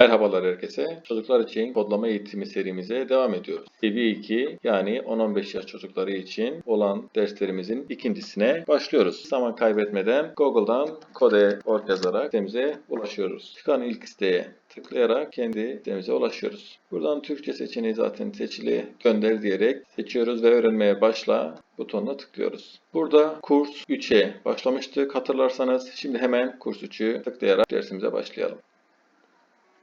Merhabalar herkese. Çocuklar için kodlama eğitimi serimize devam ediyoruz. Seviye 2 yani 10-15 yaş çocukları için olan derslerimizin ikincisine başlıyoruz. Zaman kaybetmeden Google'dan kode.org yazarak sitemize ulaşıyoruz. Çıkan ilk siteye tıklayarak kendi sitemize ulaşıyoruz. Buradan Türkçe seçeneği zaten seçili gönder diyerek seçiyoruz ve öğrenmeye başla butonuna tıklıyoruz. Burada kurs 3'e başlamıştık hatırlarsanız. Şimdi hemen kurs 3'ü tıklayarak dersimize başlayalım.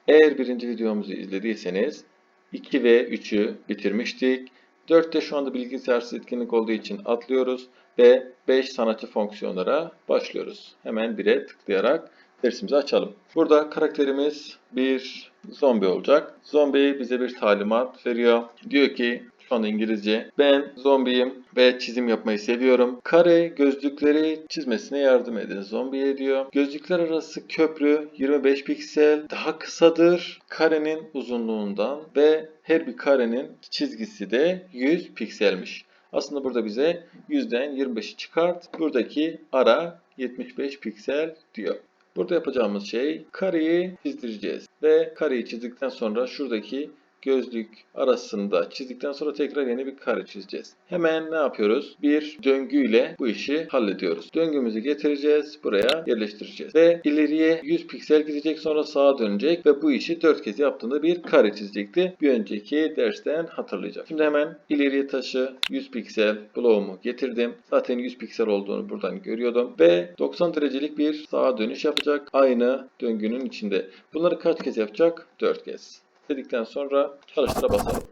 Eğer birinci videomuzu izlediyseniz 2 ve 3'ü bitirmiştik. 4'te şu anda bilgisayarsız etkinlik olduğu için atlıyoruz ve 5 sanatçı fonksiyonlara başlıyoruz. Hemen 1'e tıklayarak dersimizi açalım. Burada karakterimiz bir zombi olacak. Zombi bize bir talimat veriyor. Diyor ki şu anda İngilizce. Ben zombiyim ve çizim yapmayı seviyorum. Kare gözlükleri çizmesine yardım edin zombiye diyor. Gözlükler arası köprü 25 piksel daha kısadır karenin uzunluğundan ve her bir karenin çizgisi de 100 pikselmiş. Aslında burada bize 100'den 25'i çıkart. Buradaki ara 75 piksel diyor. Burada yapacağımız şey kareyi çizdireceğiz. Ve kareyi çizdikten sonra şuradaki gözlük arasında çizdikten sonra tekrar yeni bir kare çizeceğiz. Hemen ne yapıyoruz? Bir döngüyle bu işi hallediyoruz. Döngümüzü getireceğiz, buraya yerleştireceğiz. Ve ileriye 100 piksel gidecek sonra sağa dönecek ve bu işi 4 kez yaptığında bir kare çizecekti. Bir önceki dersten hatırlayacak. Şimdi hemen ileriye taşı 100 piksel bloğumu getirdim. Zaten 100 piksel olduğunu buradan görüyordum. Ve 90 derecelik bir sağa dönüş yapacak. Aynı döngünün içinde. Bunları kaç kez yapacak? 4 kez dedikten sonra çalıştıra basalım.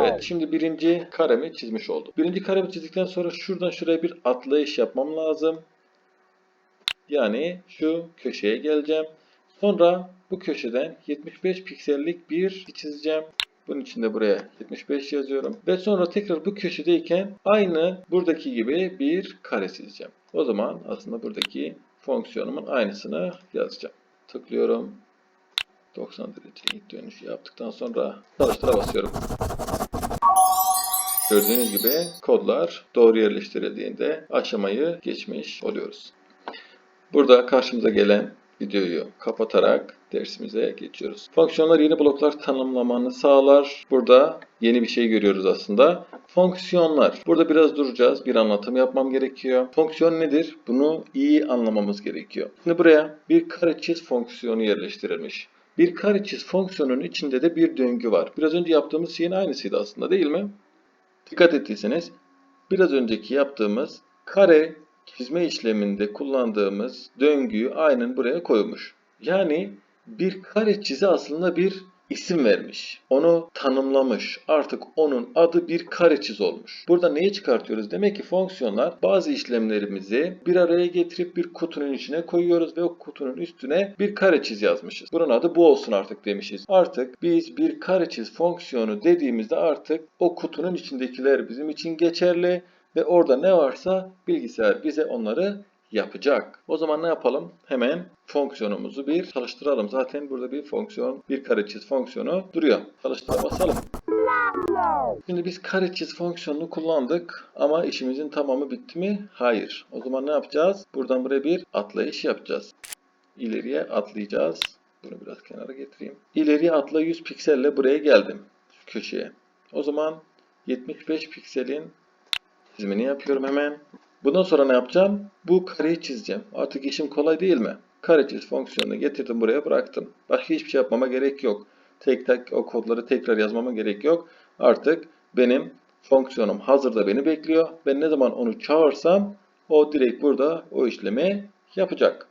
Evet şimdi birinci karemi çizmiş oldum. Birinci karemi çizdikten sonra şuradan şuraya bir atlayış yapmam lazım. Yani şu köşeye geleceğim. Sonra bu köşeden 75 piksellik bir çizeceğim. Bunun için de buraya 75 yazıyorum. Ve sonra tekrar bu köşedeyken aynı buradaki gibi bir kare çizeceğim. O zaman aslında buradaki fonksiyonumun aynısını yazacağım. Tıklıyorum. 90 derece dönüş yaptıktan sonra çalıştıra basıyorum. Gördüğünüz gibi kodlar doğru yerleştirildiğinde aşamayı geçmiş oluyoruz. Burada karşımıza gelen videoyu kapatarak dersimize geçiyoruz. Fonksiyonlar yeni bloklar tanımlamanı sağlar. Burada yeni bir şey görüyoruz aslında. Fonksiyonlar. Burada biraz duracağız. Bir anlatım yapmam gerekiyor. Fonksiyon nedir? Bunu iyi anlamamız gerekiyor. Şimdi buraya bir kare çiz fonksiyonu yerleştirilmiş. Bir kare çiz fonksiyonunun içinde de bir döngü var. Biraz önce yaptığımız şeyin aynısıydı aslında değil mi? Dikkat ettiyseniz biraz önceki yaptığımız kare çizme işleminde kullandığımız döngüyü aynen buraya koymuş. Yani bir kare çizi aslında bir isim vermiş. Onu tanımlamış. Artık onun adı bir kare çiz olmuş. Burada neyi çıkartıyoruz? Demek ki fonksiyonlar bazı işlemlerimizi bir araya getirip bir kutunun içine koyuyoruz ve o kutunun üstüne bir kare çiz yazmışız. Bunun adı bu olsun artık demişiz. Artık biz bir kare çiz fonksiyonu dediğimizde artık o kutunun içindekiler bizim için geçerli ve orada ne varsa bilgisayar bize onları yapacak. O zaman ne yapalım? Hemen fonksiyonumuzu bir çalıştıralım. Zaten burada bir fonksiyon, bir kare çiz fonksiyonu duruyor. Çalıştıra basalım. Şimdi biz kare çiz fonksiyonunu kullandık ama işimizin tamamı bitti mi? Hayır. O zaman ne yapacağız? Buradan buraya bir atlayış yapacağız. İleriye atlayacağız. Bunu biraz kenara getireyim. İleriye atla 100 pikselle buraya geldim. Köşeye. O zaman 75 pikselin çizimini yapıyorum hemen. Bundan sonra ne yapacağım? Bu kareyi çizeceğim. Artık işim kolay değil mi? Kare çiz fonksiyonunu getirdim buraya bıraktım. Başka hiçbir şey yapmama gerek yok. Tek tek o kodları tekrar yazmama gerek yok. Artık benim fonksiyonum hazırda beni bekliyor. Ben ne zaman onu çağırsam o direkt burada o işlemi yapacak.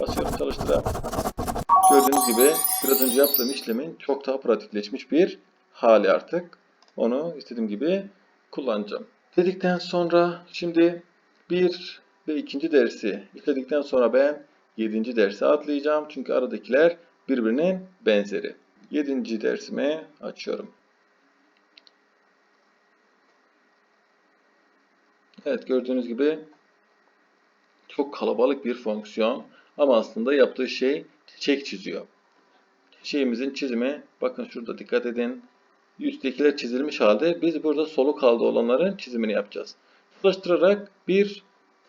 Basıyorum çalıştıra. Gördüğünüz gibi biraz önce yaptığım işlemin çok daha pratikleşmiş bir hali artık. Onu istediğim gibi kullanacağım. Dedikten sonra şimdi bir ve ikinci dersi işledikten sonra ben yedinci derse atlayacağım. Çünkü aradakiler birbirinin benzeri. Yedinci dersimi açıyorum. Evet gördüğünüz gibi çok kalabalık bir fonksiyon ama aslında yaptığı şey çiçek çiziyor. Çiçeğimizin çizimi bakın şurada dikkat edin. Üsttekiler çizilmiş halde biz burada soluk halde olanların çizimini yapacağız. Çalıştırarak bir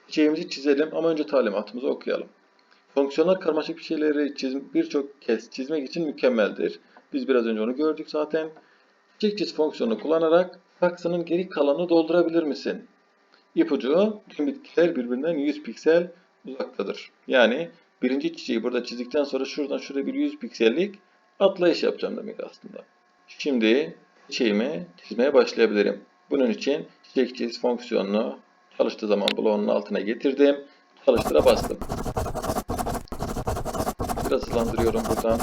çiçeğimizi çizelim ama önce talimatımızı okuyalım. Fonksiyonlar karmaşık bir şeyleri birçok kez çizmek için mükemmeldir. Biz biraz önce onu gördük zaten. Çiçek çiz fonksiyonunu kullanarak saksının geri kalanını doldurabilir misin? İpucu tüm bitkiler birbirinden 100 piksel uzaktadır. Yani birinci çiçeği burada çizdikten sonra şuradan şuraya bir 100 piksellik atlayış yapacağım demek aslında. Şimdi çiçeğimi çizmeye başlayabilirim. Bunun için çiçek çiz fonksiyonunu çalıştığı zaman bloğunun altına getirdim. Çalıştıra bastım. Biraz hızlandırıyorum buradan.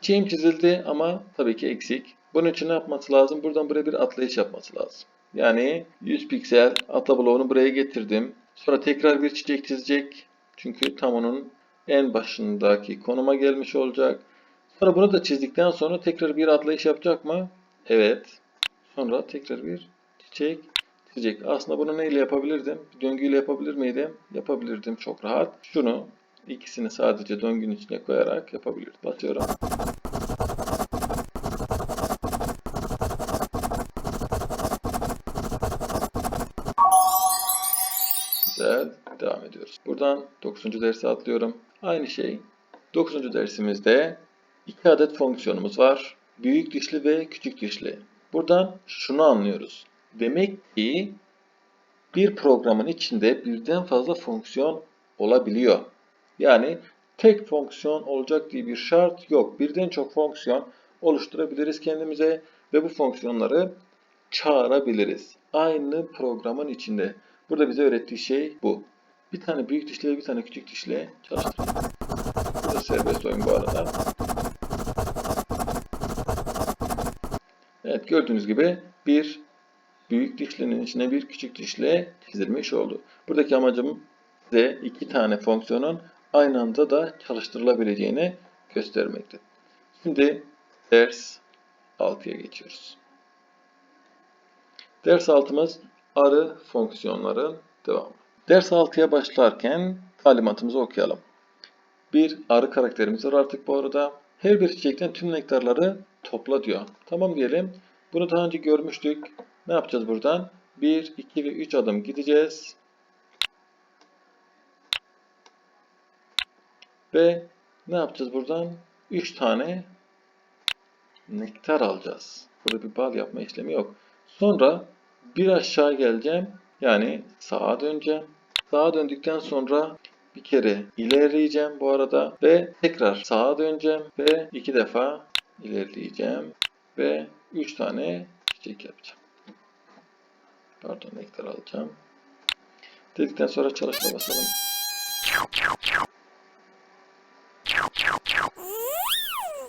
Çiğim çizildi ama tabii ki eksik. Bunun için ne yapması lazım? Buradan buraya bir atlayış yapması lazım. Yani 100 piksel ata bloğunu buraya getirdim. Sonra tekrar bir çiçek çizecek. Çünkü tam onun en başındaki konuma gelmiş olacak. Sonra bunu da çizdikten sonra tekrar bir atlayış yapacak mı? Evet. Sonra tekrar bir çiçek çizecek. Aslında bunu neyle yapabilirdim? Döngüyle yapabilir miydim? Yapabilirdim çok rahat. Şunu ikisini sadece döngünün içine koyarak yapabilirdim. Basıyorum. Güzel. Devam ediyoruz. Buradan 9. derse atlıyorum. Aynı şey. 9. dersimizde iki adet fonksiyonumuz var. Büyük dişli ve küçük dişli. Buradan şunu anlıyoruz. Demek ki bir programın içinde birden fazla fonksiyon olabiliyor. Yani tek fonksiyon olacak diye bir şart yok. Birden çok fonksiyon oluşturabiliriz kendimize ve bu fonksiyonları çağırabiliriz. Aynı programın içinde. Burada bize öğrettiği şey bu. Bir tane büyük dişli ve bir tane küçük dişli çalıştıralım. Burada serbest oyun bu arada. Evet gördüğünüz gibi bir büyük dişlinin içine bir küçük dişle çizilmiş oldu. Buradaki amacım size iki tane fonksiyonun aynı anda da çalıştırılabileceğini göstermekte. Şimdi ders 6'ya geçiyoruz. Ders 6'mız arı fonksiyonların devamı. Ders 6'ya başlarken talimatımızı okuyalım. Bir arı karakterimiz var artık bu arada. Her bir çiçekten tüm nektarları topla diyor. Tamam diyelim. Bunu daha önce görmüştük. Ne yapacağız buradan? 1, 2 ve 3 adım gideceğiz. Ve ne yapacağız buradan? 3 tane nektar alacağız. Burada bir bal yapma işlemi yok. Sonra bir aşağı geleceğim. Yani sağa döneceğim. Sağa döndükten sonra bir kere ilerleyeceğim bu arada ve tekrar sağa döneceğim ve iki defa ilerleyeceğim ve üç tane çiçek yapacağım. Pardon nektar alacağım. Dedikten sonra çalışma basalım.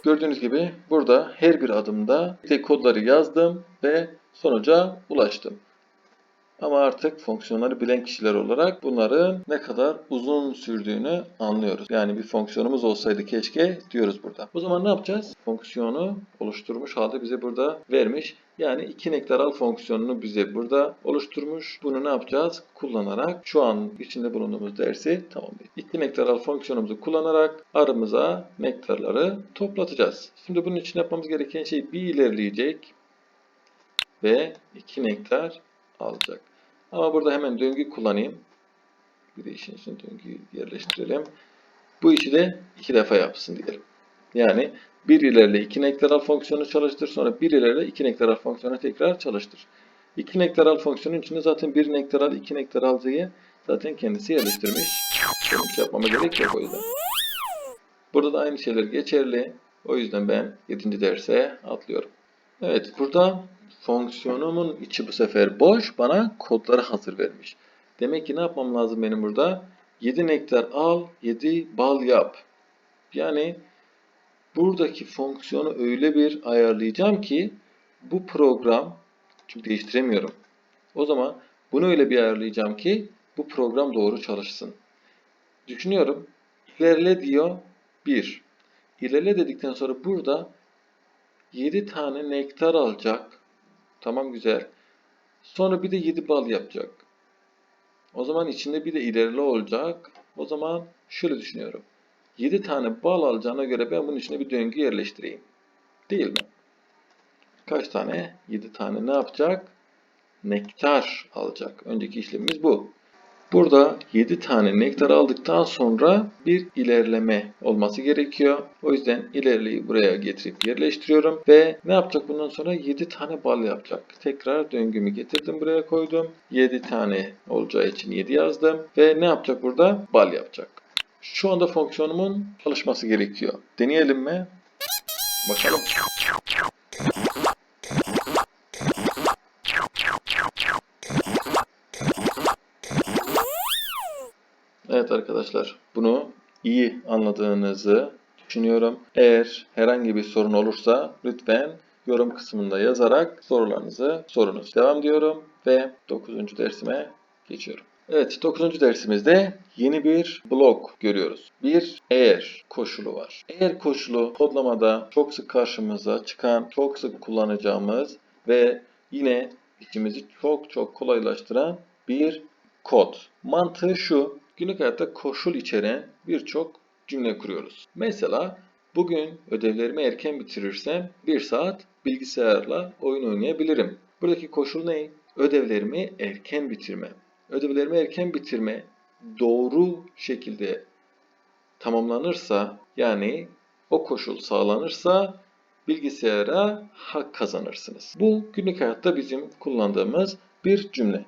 Gördüğünüz gibi burada her bir adımda tek kodları yazdım ve sonuca ulaştım. Ama artık fonksiyonları bilen kişiler olarak bunların ne kadar uzun sürdüğünü anlıyoruz. Yani bir fonksiyonumuz olsaydı keşke diyoruz burada. O zaman ne yapacağız? Fonksiyonu oluşturmuş halde bize burada vermiş. Yani iki nektaral fonksiyonunu bize burada oluşturmuş. Bunu ne yapacağız? Kullanarak şu an içinde bulunduğumuz dersi tamamlayacağız. İki nektaral fonksiyonumuzu kullanarak arımıza nektarları toplatacağız. Şimdi bunun için yapmamız gereken şey bir ilerleyecek ve iki nektar alacak. Ama burada hemen döngü kullanayım. Bir de işin içine döngüyü yerleştirelim. Bu işi de iki defa yapsın diyelim. Yani bir ilerle iki nektaral fonksiyonu çalıştır. Sonra bir ilerle iki nektaral fonksiyonu tekrar çalıştır. İki nektaral fonksiyonun içinde zaten bir nektaral, iki nektaral diye zaten kendisi yerleştirmiş. Benim yapmama gerek yok o yüzden. Burada da aynı şeyler geçerli. O yüzden ben 7. derse atlıyorum. Evet burada fonksiyonumun içi bu sefer boş. Bana kodları hazır vermiş. Demek ki ne yapmam lazım benim burada? 7 nektar al, 7 bal yap. Yani buradaki fonksiyonu öyle bir ayarlayacağım ki bu program çünkü değiştiremiyorum. O zaman bunu öyle bir ayarlayacağım ki bu program doğru çalışsın. Düşünüyorum. İlerle diyor 1. İlerle dedikten sonra burada 7 tane nektar alacak. Tamam güzel. Sonra bir de 7 bal yapacak. O zaman içinde bir de ilerle olacak. O zaman şöyle düşünüyorum. 7 tane bal alacağına göre ben bunun içine bir döngü yerleştireyim. Değil mi? Kaç tane? 7 tane ne yapacak? Nektar alacak. Önceki işlemimiz bu. Burada 7 tane nektar aldıktan sonra bir ilerleme olması gerekiyor. O yüzden ilerleyi buraya getirip yerleştiriyorum ve ne yapacak bundan sonra 7 tane bal yapacak. Tekrar döngümü getirdim buraya koydum. 7 tane olacağı için 7 yazdım ve ne yapacak burada? Bal yapacak. Şu anda fonksiyonumun çalışması gerekiyor. Deneyelim mi? Bakalım. Evet arkadaşlar, bunu iyi anladığınızı düşünüyorum. Eğer herhangi bir sorun olursa lütfen yorum kısmında yazarak sorularınızı sorunuz. Devam diyorum ve 9. dersime geçiyorum. Evet 9. dersimizde yeni bir blok görüyoruz. Bir eğer koşulu var. Eğer koşulu kodlamada çok sık karşımıza çıkan, çok sık kullanacağımız ve yine işimizi çok çok kolaylaştıran bir kod. Mantığı şu. Günlük hayatta koşul içeren birçok cümle kuruyoruz. Mesela bugün ödevlerimi erken bitirirsem 1 saat bilgisayarla oyun oynayabilirim. Buradaki koşul ne? Ödevlerimi erken bitirmem. Ödevlerimi erken bitirme doğru şekilde tamamlanırsa yani o koşul sağlanırsa bilgisayara hak kazanırsınız. Bu günlük hayatta bizim kullandığımız bir cümle.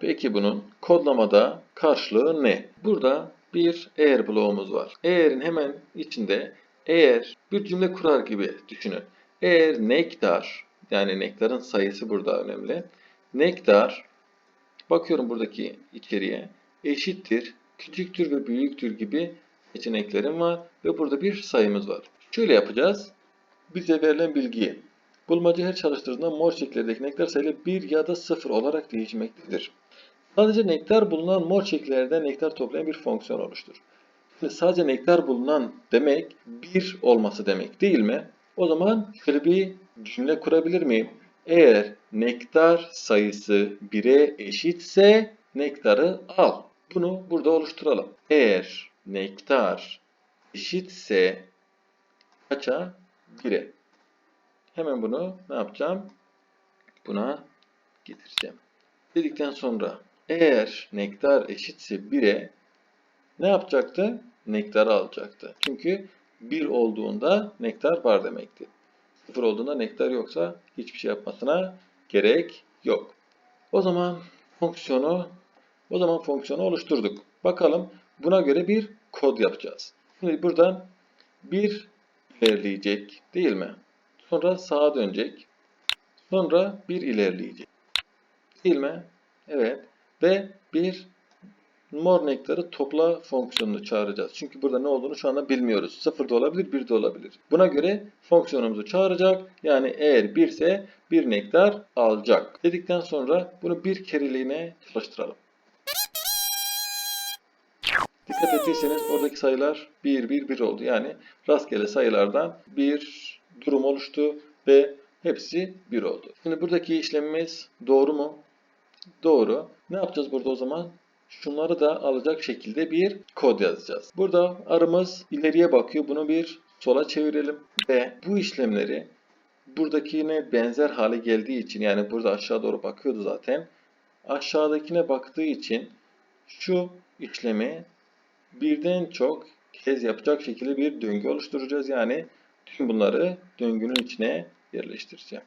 Peki bunun kodlamada karşılığı ne? Burada bir eğer bloğumuz var. Eğerin hemen içinde eğer bir cümle kurar gibi düşünün. Eğer nektar yani nektarın sayısı burada önemli. Nektar bakıyorum buradaki içeriğe eşittir, küçüktür ve büyüktür gibi seçeneklerim var ve burada bir sayımız var. Şöyle yapacağız. Bize verilen bilgiyi bulmaca her çalıştırdığında mor şekillerdeki nektar sayılı 1 ya da 0 olarak değişmektedir. Sadece nektar bulunan mor şekillerden nektar toplayan bir fonksiyon oluştur. Şimdi sadece nektar bulunan demek bir olması demek değil mi? O zaman şöyle bir cümle kurabilir miyim? Eğer nektar sayısı 1'e eşitse nektarı al. Bunu burada oluşturalım. Eğer nektar eşitse kaça? 1'e. Hemen bunu ne yapacağım? Buna getireceğim. Dedikten sonra eğer nektar eşitse 1'e ne yapacaktı? Nektarı alacaktı. Çünkü 1 olduğunda nektar var demekti. 0 olduğunda nektar yoksa hiçbir şey yapmasına gerek yok. O zaman fonksiyonu o zaman fonksiyonu oluşturduk. Bakalım buna göre bir kod yapacağız. Şimdi buradan 1 ilerleyecek değil mi? Sonra sağa dönecek. Sonra 1 ilerleyecek. Değil mi? Evet. Ve bir mor nektarı topla fonksiyonunu çağıracağız. Çünkü burada ne olduğunu şu anda bilmiyoruz. 0 da olabilir, 1 de olabilir. Buna göre fonksiyonumuzu çağıracak. Yani eğer 1 ise bir nektar alacak. Dedikten sonra bunu bir kereliğine çalıştıralım. Dikkat ettiyseniz oradaki sayılar 1, 1, 1 oldu. Yani rastgele sayılardan bir durum oluştu ve hepsi 1 oldu. Şimdi buradaki işlemimiz doğru mu? Doğru. Ne yapacağız burada o zaman? Şunları da alacak şekilde bir kod yazacağız. Burada arımız ileriye bakıyor. Bunu bir sola çevirelim ve bu işlemleri buradakine benzer hale geldiği için yani burada aşağı doğru bakıyordu zaten. Aşağıdakine baktığı için şu işlemi birden çok kez yapacak şekilde bir döngü oluşturacağız. Yani tüm bunları döngünün içine yerleştireceğim.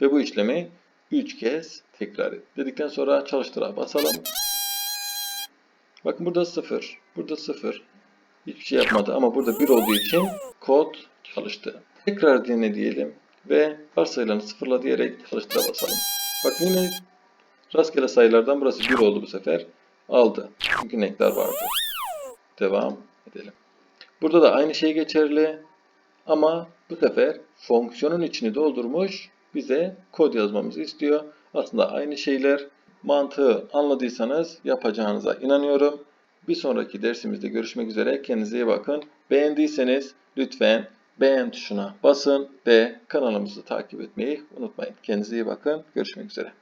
Ve bu işlemi 3 kez tekrar et. Dedikten sonra çalıştıra basalım. Bakın burada 0. Burada 0. Hiçbir şey yapmadı ama burada 1 olduğu için kod çalıştı. Tekrar dene diyelim ve varsayılarını sıfırla diyerek çalıştıra basalım. Bakın yine rastgele sayılardan burası 1 oldu bu sefer. Aldı. Çünkü nektar vardı. Devam edelim. Burada da aynı şey geçerli. Ama bu sefer fonksiyonun içini doldurmuş bize kod yazmamızı istiyor. Aslında aynı şeyler. Mantığı anladıysanız yapacağınıza inanıyorum. Bir sonraki dersimizde görüşmek üzere. Kendinize iyi bakın. Beğendiyseniz lütfen beğen tuşuna basın ve kanalımızı takip etmeyi unutmayın. Kendinize iyi bakın. Görüşmek üzere.